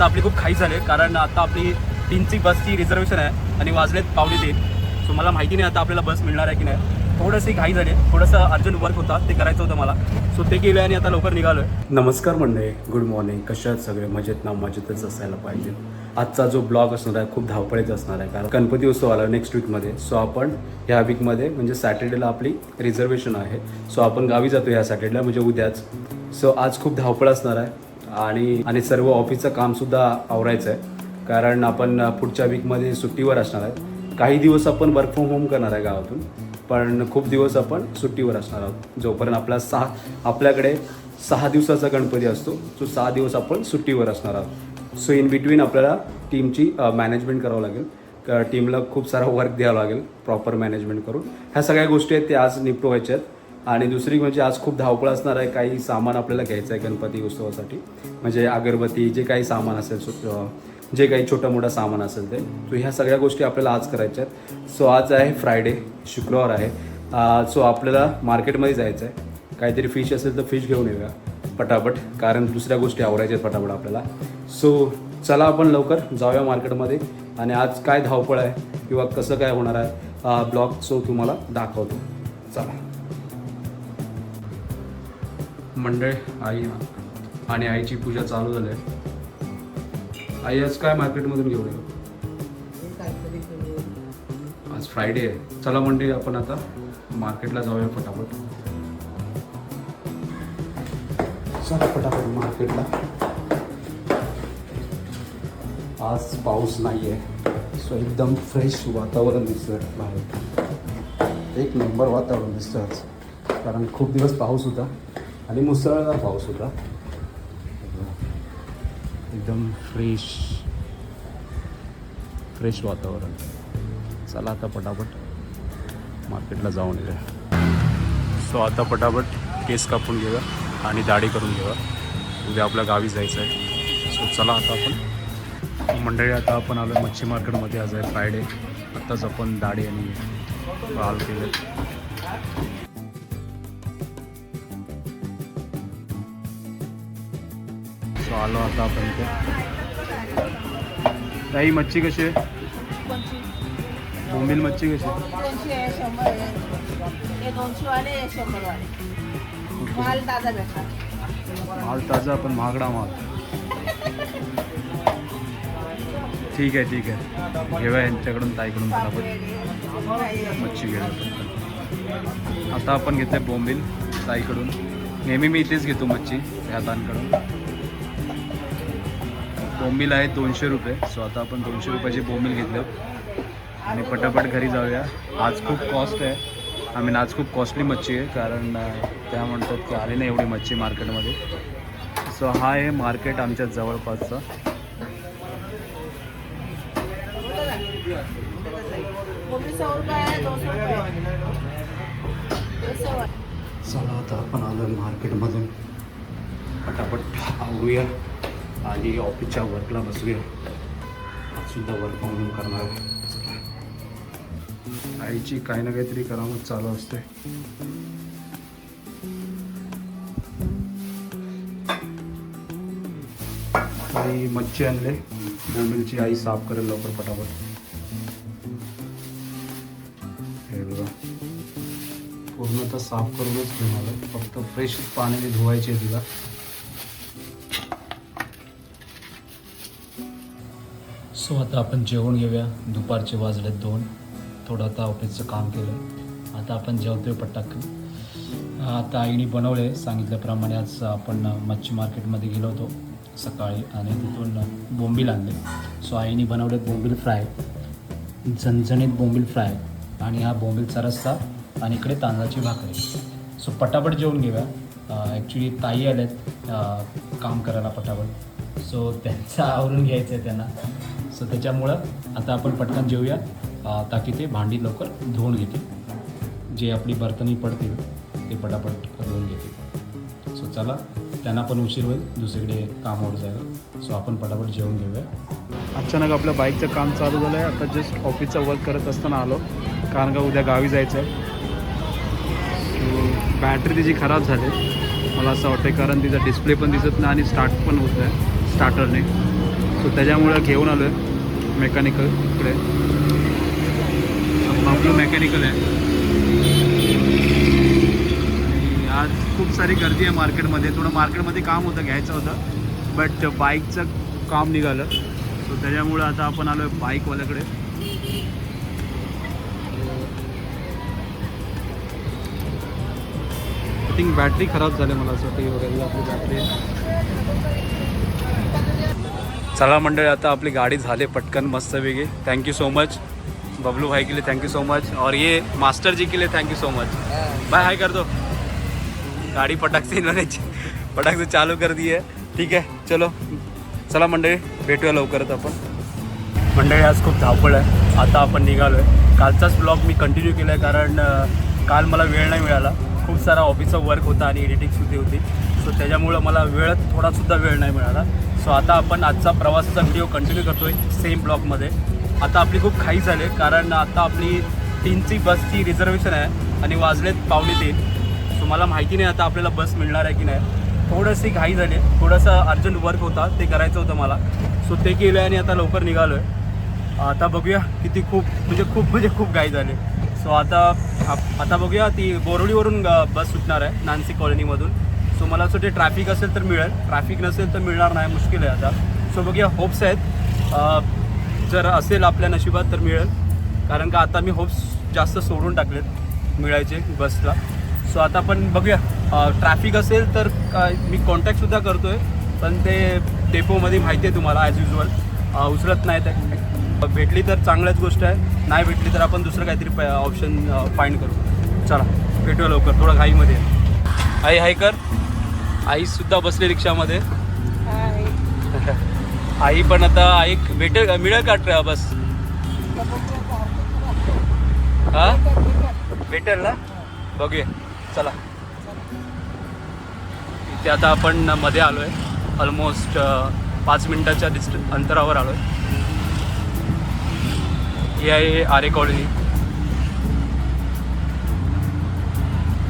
आता आपली खूप खाई झाली कारण आता आपली तीनची बसची रिझर्वेशन आहे आणि वाजलेत पावणे तीन. सो मला माहिती नाही आता आपल्याला बस मिळणार आहे की नाही. थोडंसं घाई झाली थोडंसं अर्जंट वर्क होता ते करायचं होतं मला. सो ते केलं आणि आता लवकर निघालो आहे नमस्कार मंडळी गुड मॉर्निंग कशात सगळे? मजेत ना? मजेतच असायला पाहिजे. आजचा जो ब्लॉग असणार आहे खूप धावपळीचा असणार आहे कारण गणपती उत्सव आला नेक्स्ट वीकमध्ये सो आपण ह्या वीकमध्ये म्हणजे सॅटर्डेला आपली रिझर्वेशन आहे. सो आपण गावी जातो ह्या सॅटर्डेला म्हणजे उद्याच. सो आज खूप धावपळ असणार आहे. आणि आणि सर्व ऑफिसचं कामसुद्धा आवरायचं आहे कारण आपण पुढच्या वीकमध्ये सुट्टीवर असणार आहे. काही दिवस आपण वर्क फ्रॉम होम करणार आहे गावातून पण खूप दिवस आपण सुट्टीवर असणार आहोत. जोपर्यंत आपला सहा आपल्याकडे सहा दिवसाचा गणपती असतो तो सहा दिवस आपण सुट्टीवर असणार आहोत. सो इन बिटवीन आपल्याला टीमची मॅनेजमेंट करावं लागेल. टीमला खूप सारा वर्क द्यावं लागेल प्रॉपर मॅनेजमेंट करून. ह्या सगळ्या गोष्टी आहेत त्या आज निपटवायच्या आहेत. आणि दुसरी म्हणजे आज खूप धावपळ असणार आहे. काही सामान आपल्याला घ्यायचं आहे गणपती उत्सवासाठी. म्हणजे अगरबत्ती जे काही सामान असेल जे काही छोटं मोठं सामान असेल ते. सो ह्या सगळ्या गोष्टी आपल्याला आज करायच्या आहेत. सो आज आहे फ्रायडे शुक्रवार आहे. सो आपल्याला मार्केटमध्ये जायचं आहे. काहीतरी फिश असेल तर फिश घेऊन येऊया. पटापट. कारण दुसऱ्या गोष्टी आवरायच्या आहेत पटापट आपल्याला. सो चला आपण लवकर जाऊया मार्केटमध्ये. आणि आज काय धावपळ आहे किंवा कसं काय होणार आहे ब्लॉग सो तुम्हाला दाखवतो. चला. मंडळ आई आणि आईची पूजा चालू झाली आहे. आई आज काय मार्केटमधून घेऊन येऊ आज फ्रायडे आहे. चला मंडळी आपण आता मार्केटला जाऊया फटाफट. चला फटाफट मार्केटला. आज पाऊस नाही आहे सो एकदम फ्रेश वातावरण दिसतंय बाहेर. एक नंबर वातावरण दिसतं आज. कारण खूप दिवस पाऊस होता. आणि मुसळधार पाऊस होता. एकदम फ्रेश फ्रेश वातावरण. चला आता पटापट मार्केटला जाऊन येऊया. सो आता पटापट केस कापून घेऊया आणि दाढी करून घेऊया. उद्या आपल्या गावी जायचं आहे सो चला आता आपण. मंडळी आता आपण आलो मच्छी मार्केटमध्ये. आज आहे फ्रायडे आत्ताच आपण दाढी आणि बाल केले. सो आलो आता आपण इथे. ताई मच्छी कशी आहे? बोंबील मच्छी कशी माल ताजा पण महागडा माल. ठीक आहे ठीक आहे. घेऊया यांच्याकडून ताईकडून पटापट मच्छी घेऊया आता आपण आहे बोंबील ताईकडून. नेहमी मी इथेच घेतो मच्छी ह्या ताईंकडून. बोंबील आहे दोनशे रुपये. सो आता आपण दोनशे रुपयाची बोंबील घेतलं आणि पटापट घरी जाऊया. आज खूप कॉस्ट आहे. आय मीन आज खूप कॉस्टली मच्छी आहे कारण त्या म्हणतात की आली नाही एवढी मच्छी मार्केटमध्ये. सो हा आहे मार्केट आमच्या जवळपासचा. चला आता आपण आलो मार्केटमधून. पटापट आवरूया. आणि ऑफिसच्या वर्कला बसूया सुद्धा वर्क फ्रॉम होम करणार आहे. आईची काही ना काहीतरी करामत चालू असते आई मच्छी आणले. बोंबिलची आई साफ करेल लवकर पटापट. हे बघा. पूर्णतः साफ करूनच घेणार फक्त फ्रेश पाण्याने धुवायची आहे तिला. सो आता आपण जेवण घेऊया. दुपारचे वाजले दोन. थोडं आता ऑफिसचं काम केलं. आता आपण जेवतोय पटाकन. आता आईने बनवले. सांगितल्याप्रमाणे आज आपण मच्छी मार्केटमध्ये गेलो होतो सकाळी आणि तिथून बोंबील आणले. सो आईने बनवले बोंबील फ्राय. झणझणीत बोंबील फ्राय आणि हा बोंबीलचा रस्सा आणि इकडे तांदळाची भाकरी. सो पटापट जेवून घेऊया. ॲक्च्युली ताई आल्यात काम करायला पटापट. सो त्यांचं आवरून घ्यायचं आहे त्यांना. सो त्याच्यामुळं आता आपण पटकन जेवूया. ताकी ते भांडी लवकर धुवून घेतील. जे आपली बर्तनी पडतील ते पटापट धुवून घेतील. सो चला त्यांना पण उशीर होईल दुसरीकडे कामावर जायला सो आपण पटापट जेवून घेऊया. अचानक आपल्या बाईकचं काम चालू झालं आहे आता जस्ट ऑफिसचा वर्क करत असताना आलो. कारण का उद्या गावी जायचं आहे बॅटरी तिची खराब झाली. मला असं वाटतं कारण तिचा डिस्प्ले पण दिसत नाही आणि स्टार्ट पण होत आहे स्टार्टरने सो त्याच्यामुळं घेऊन आलो आहे मेकॅनिकल इकडे. बाबलू मेकॅनिकल आहे. आणि आज खूप सारी गर्दी आहे मार्केटमध्ये. थोडं मार्केटमध्ये काम होतं घ्यायचं होतं. बट बाईकचं काम निघालं. सो त्याच्यामुळं आता आपण आलो आहे बाईकवाल्याकडे आय थिंक बॅटरी खराब झाली मला असं वाटतं वगैरे आपली बॅटरी चला मंडळी आता आपली गाडी झाली पटकन मस्त वेगळी. थँक्यू सो मच बबलू भाई के लिए थैंक यू सो मच और ये मास्टर जी के लिए thank you so much bye हाय कर दो गाड़ी पटक से इन्होंने. पटक से चालू कर दी है. ठीक आहे चलो. चला मंडळी भेटूया लवकरच आपण. मंडळी आज खूप धावपळ आहे. आता आपण निघालो आहे कालचाच ब्लॉग मी कंटिन्यू केला आहे कारण काल मला वेळ नाही मिळाला. खूप सारा ऑफिसचा वर्क होता आणि एडिटिंग सुद्धा होती. सो त्याच्यामुळं मला वेळ थोडासुद्धा वेळ नाही मिळाला. सो आता आपण आजचा प्रवासाचा व्हिडिओ कंटिन्यू करतो आहे सेम ब्लॉकमध्ये आता आपली खूप खाई झाली कारण आता आपली तीनची बसची रिझर्वेशन आहे आणि वाजलेत पावणे तीन. सो मला माहिती नाही आता आपल्याला बस मिळणार आहे की नाही. थोडीशी घाई झाली थोडंसं अर्जंट वर्क होता ते करायचं होतं मला. सो ते केलं आहे आणि आता लवकर निघालो आहे आता बघूया किती खूप म्हणजे खूप म्हणजे खूप घाई झाली. सो आता आता बघूया ती बोरवलीवरून बस सुटणार आहे नानसी कॉलनीमधून सो मला असं वाटते ट्रॅफिक असेल तर मिळेल. ट्रॅफिक नसेल तर मिळणार नाही. मुश्किल आहे आता. सो बघूया. होप्स आहेत. जर असेल आपल्या नशिबात तर मिळेल. कारण का आता मी होप्स जास्त सोडून टाकलेत मिळायचे बसला सो आता आपण बघूया. ट्रॅफिक असेल तर काय मी कॉन्टॅक्टसुद्धा करतो आहे पण ते डेपोमध्ये माहिती आहे तुम्हाला ॲज युजल उचलत नाही ते भेटली तर चांगल्याच गोष्ट आहे. नाही भेटली तर आपण दुसरं काहीतरी ऑप्शन फाईंड करू. चला भेटूया लवकर. थोडं घाईमध्ये. आई हाय कर आईसुद्धा बसली रिक्षामध्ये. हाय. आई पण आता आई भेटेल का मिळेल का ट्र- बस. हा? भेटेल ना? बघूया. चला. इथे आता आपण मध्ये आलो आहे ऑलमोस्ट पाच मिनिटाच्या डिस्ट अंतरावर आलो आहे ही आहे आरे कॉलनी.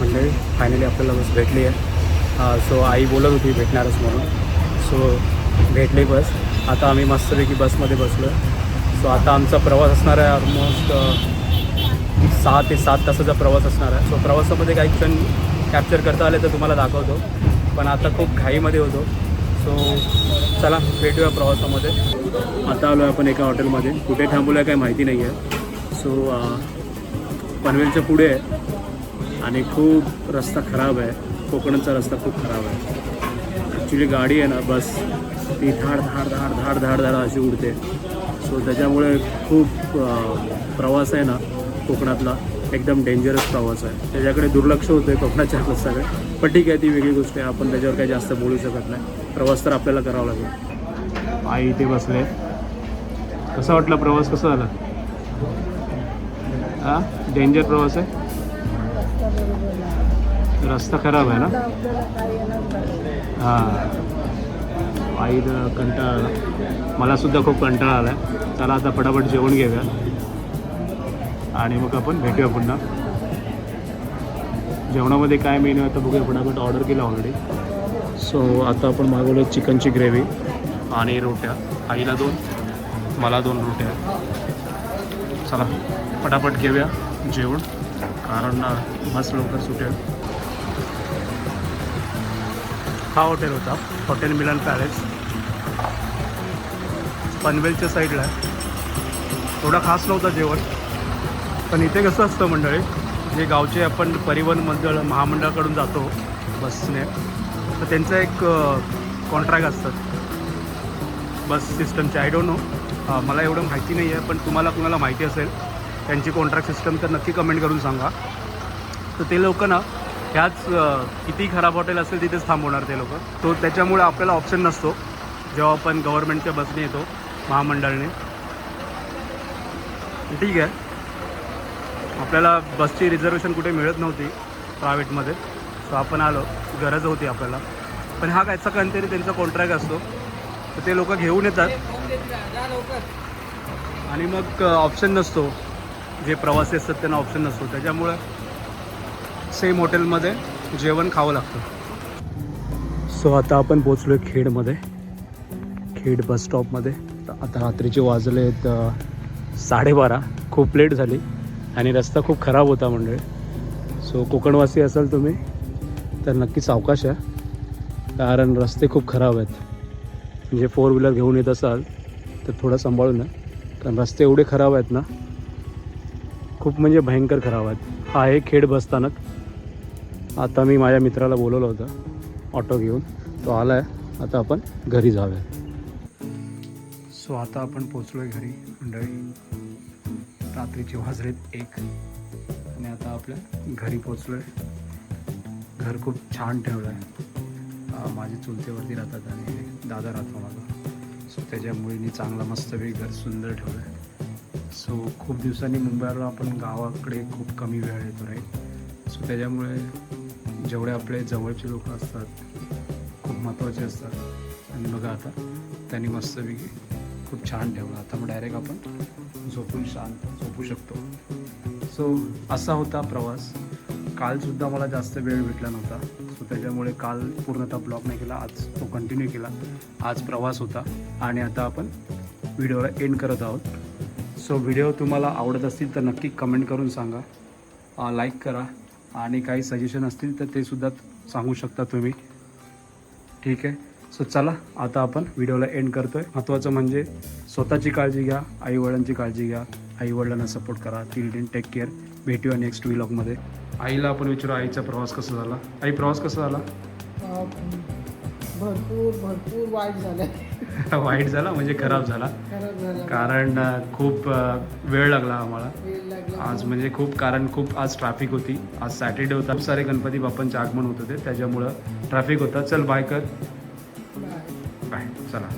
मंडळी फायनली आपल्याला बस भेटली आहे. सो आई बोलत होती भेटणारच म्हणून. सो भेटली बस. आता आम्ही मस्तपैकी बसमध्ये बसलो आहे सो आता आमचा प्रवास असणार आहे ऑलमोस्ट सहा ते सात तासाचा प्रवास असणार आहे. सो प्रवासामध्ये काही क्षण कॅप्चर करता आले तर तुम्हाला दाखवतो. पण आता खूप घाईमध्ये होतो. सो चला भेटूया प्रवासामध्ये. आता आलो आहे आपण एका हॉटेलमध्ये कुठे थांबवलं आहे काही माहिती नाही आहे सो पनवेलच्या पुढे आहे. आणि खूप रस्ता खराब आहे. कोकणचा रस्ता खूप खराब आहे. ॲक्च्युली गाडी आहे ना बस. ती धाड धाड धाड धाड धाड धाड अशी उडते. सो त्याच्यामुळे खूप प्रवास आहे ना कोकणातला. एकदम डेंजरस प्रवास आहे. त्याच्याकडे दुर्लक्ष होतं आहे कोकणाच्या सगळे पण ठीक आहे ती वेगळी गोष्ट आहे. आपण त्याच्यावर काही जास्त बोलू शकत नाही. प्रवास तर आपल्याला करावा लागेल. आई इथे बसले. कसा वाटला प्रवास? कसा झाला? हां? डेंजर प्रवास आहे? रस्ता खराब आहे ना? हां. आईद कंटाळा आला. मलासुद्धा खूप कंटाळा आला आहे चला आता फटाफट जेवण घेऊया. आणि मग आपण भेटूया पुन्हा. जेवणामध्ये काय मेनू आहे तर बघूया. फटाफट ऑर्डर केला ऑलरेडी सो आता आपण मागवलं चिकनची ग्रेव्ही आणि रोट्या. आईला दोन मला दोन रोट्या. चला पटापट घेऊया जेवण. कारण अ, बस लवकर सुटेल. हा हॉटेल होता हॉटेल मिलन पॅलेस पनवेलच्या साईडला थोडा खास नव्हता जेवण. पण इथे कसं असतं मंडळी जे गावचे आपण परिवहन मंडळ महामंडळाकडून जातो बसने तर त्यांचं एक कॉन्ट्रॅक्ट असतात बस सिस्टमचे आय डोंट नो मला एवढं माहिती नाही आहे पण तुम्हाला कुणाला माहिती असेल त्यांची कॉन्ट्रॅक्ट सिस्टम तर नक्की कमेंट करून सांगा. तर ते लोक ना ह्याच किती खराब हॉटेल असेल तिथेच थांबवणार ते लोक. तो त्याच्यामुळे आपल्याला ऑप्शन नसतो. जेव्हा आपण गव्हर्नमेंटच्या बसने येतो महामंडळने. ठीक आहे. आपल्याला बसची रिझर्वेशन कुठे मिळत नव्हती प्रायव्हेटमध्ये. सो आपण आलो. गरज होती आपल्याला. पण हा कायचा काहीतरी त्यांचा कॉन्ट्रॅक्ट असतो. तर ते लोक घेऊन येतात. आणि मग ऑप्शन नसतो. जे प्रवासी असतात त्यांना ऑप्शन नसतो. त्याच्यामुळं सेम हॉटेलमध्ये जेवण खावं लागतं. सो आता आपण पोचलो आहे खेडमध्ये. खेड बस स्टॉपमध्ये. आता रात्रीचे वाजले आहेत साडेबारा. खूप लेट झाली. आणि रस्ता खूप खराब होता मंडळी. सो कोकणवासी असाल तुम्ही तर नक्की सावकाश आहे. कारण रस्ते खूप खराब आहेत. म्हणजे फोर व्हीलर घेऊन येत असाल तर थोडं सांभाळून या. कारण रस्ते एवढे खराब आहेत ना खूप म्हणजे भयंकर खराब आहेत. हा आहे खेड बसस्थानक आता मी माझ्या मित्राला बोलवलं होतं ऑटो घेऊन. तो आला आहे आता आपण घरी जाऊया. सो आता आपण पोचलो आहे घरी मंडळी. रात्रीचे वाजलेत एक. आणि आता आपल्या घरी पोचलो आहे घर खूप छान ठेवलं आहे माझे चुलतेवरती राहतात आणि दादा राहतो माझा. सो त्याच्यामुळे मी चांगला मस्तपैकी घर सुंदर ठेवलं आहे सो खूप दिवसांनी मुंबईला आपण. गावाकडे खूप कमी वेळ येतो राईट सो त्याच्यामुळे जेवढे आपले जवळचे लोक असतात खूप महत्त्वाचे असतात. आणि बघा आता त्यांनी मस्तपैकी खूप छान ठेवलं. आता मग डायरेक्ट आपण झोपून शांत झोपू शकतो. सो असा होता प्रवास. कालसुद्धा मला जास्त वेळ भेटला नव्हता. सो त्याच्यामुळे काल पूर्णतः ब्लॉक नाही केला. आज तो कंटिन्यू केला. आज प्रवास होता. आणि आता आपण व्हिडिओला एंड करत आहोत. सो व्हिडिओ तुम्हाला आवडत असतील तर नक्की कमेंट करून सांगा. लाईक करा. आणि काही सजेशन असतील तर ते सुद्धा सांगू शकता तुम्ही. ठीक आहे? सो चला आता आपण व्हिडिओला एंड करतो आहे महत्त्वाचं म्हणजे स्वतःची काळजी घ्या आईवडिलांची काळजी घ्या. आईवडिलांना सपोर्ट करा. टिल डेन टेक केअर भेटूया नेक्स्ट व्हिलॉगमध्ये आईला आपण विचारू आईचा प्रवास कसा झाला? आई प्रवास कसा झाला? भरपूर भरपूर वाईट झालं. वाईट झाला म्हणजे खराब झाला. खराब झालं. कारण खूप वेळ लागला आम्हाला. आज म्हणजे खूप कारण खूप आज ट्रॅफिक होती. आज सॅटर्डे होता. खूप सारे गणपती बाप्पांचे आगमन होत होते. त्याच्यामुळं ट्रॅफिक होता. चल बाय कर. बाय चला.